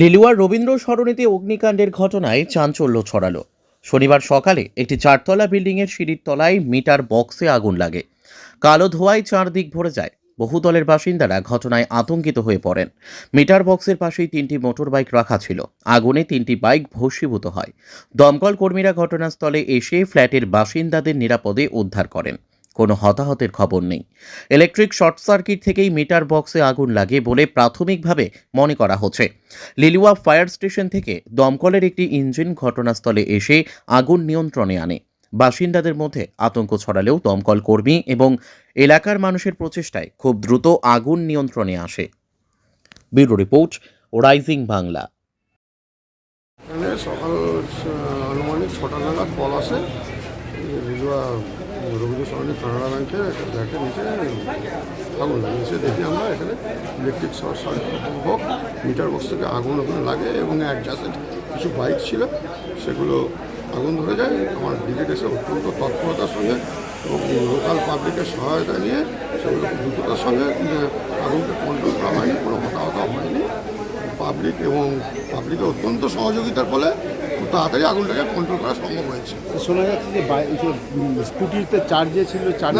লিলুয়ার রবীন্দ্র সরণিতে অগ্নিকাণ্ডের ঘটনায় চাঞ্চল্য ছড়ালো। শনিবার সকালে একটি চারতলা বিল্ডিংয়ের সিঁড়ির তলায় মিটার বক্সে আগুন লাগে। কালো ধোঁয়ায় চারদিক ভরে যায়। বহুতলের বাসিন্দারা ঘটনায় আতঙ্কিত হয়ে পড়েন। মিটার বক্সের পাশেই তিনটি মোটর বাইক রাখা ছিল। আগুনে তিনটি বাইক ভস্মীভূত হয়। দমকল কর্মীরা ঘটনাস্থলে এসে ফ্ল্যাটের বাসিন্দাদের নিরাপদে উদ্ধার করেন। কোনো হতাহতের খবর নেই। ইলেকট্রিক শর্ট সার্কিট থেকেই মিটার বক্সে আগুন লাগে বলে প্রাথমিকভাবে মনে করা হচ্ছে। লিলুয়া ফায়ার স্টেশন থেকে দমকলের একটি ইঞ্জিন ঘটনাস্থলে এসে আগুন নিয়ন্ত্রণে আনে। বাসিন্দাদের মধ্যে আতঙ্ক ছড়ালেও দমকল কর্মী এবং এলাকার মানুষের প্রচেষ্টায় খুব দ্রুত আগুন নিয়ন্ত্রণে আসে। Bureau report, Rising Bangla. সকাল আনুমানিক ছটা নাগাদ কল আসে। রবীন্দ্র কানাডা ব্যাংকের একটা ব্যাংকের নিচে আগুন লাগে এসে দেখি আমরা এখানে ইলেকট্রিক শর্ট সার্কিট হোক মিটার বক্স থেকে আগুন ওখানে লাগে এবং অ্যাডজাস্টেড কিছু বাইক ছিল, সেগুলো আগুন ধরে যায়। আমার ব্রিগেড এসে অত্যন্ত তৎপরতার সঙ্গে এবং লোকাল পাবলিকের সহায়তা নিয়ে সেগুলো দ্রুততার সঙ্গে আগুনকে কন্ট্রোল করা হয়নি পাবলিক এবং পাবলিকের অত্যন্ত সহযোগিতার ফলে খুব তাড়াতাড়ি আগুনটাকে কন্ট্রোল করা সম্ভব হয়েছে। শোনা যাচ্ছে যে স্কুটিতে চার্জে ছিল চার্জ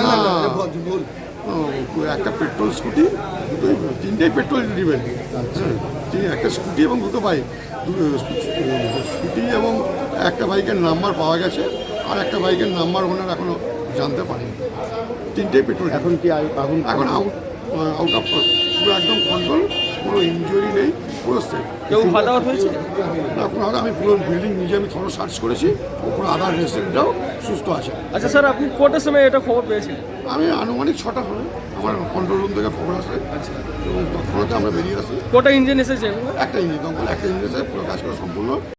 একটা পেট্রোল স্কুটি দুটোই তিনটেই পেট্রোল ডিপেন্ড তিনি একটা স্কুটি এবং দুটো বাইক স্কুটি এবং একটা বাইকের নাম্বার পাওয়া গেছে আর একটা বাইকের নাম্বার ওনার এখনও জানতে পারেনি। তিনটেই পেট্রোল এখন কি আগুন এখন আউট আউট অফ পুরো একদম কন্ট্রোল নেই কেউ হতাহত হয়েছে? না কোনো আমি পুরো বিল্ডিং নিজে আমি থরো সার্চ করেছি ওপর আধার রেসিডেন্টরাও সুস্থ আছে। আচ্ছা স্যার আপনি কটার সময় এটা খবর পেয়েছিলেন? আমি আনুমানিক ছটা হবে আমার কন্ট্রোল রুম থেকে খবর আসে। এবং তৎক্ষণাতে আমরা বেরিয়ে আসি। কটা ইঞ্জিন এসেছে? একটা ইঞ্জিন দমকল একটা ইঞ্জিন এসে পুরো কাজ করা সম্পূর্ণ।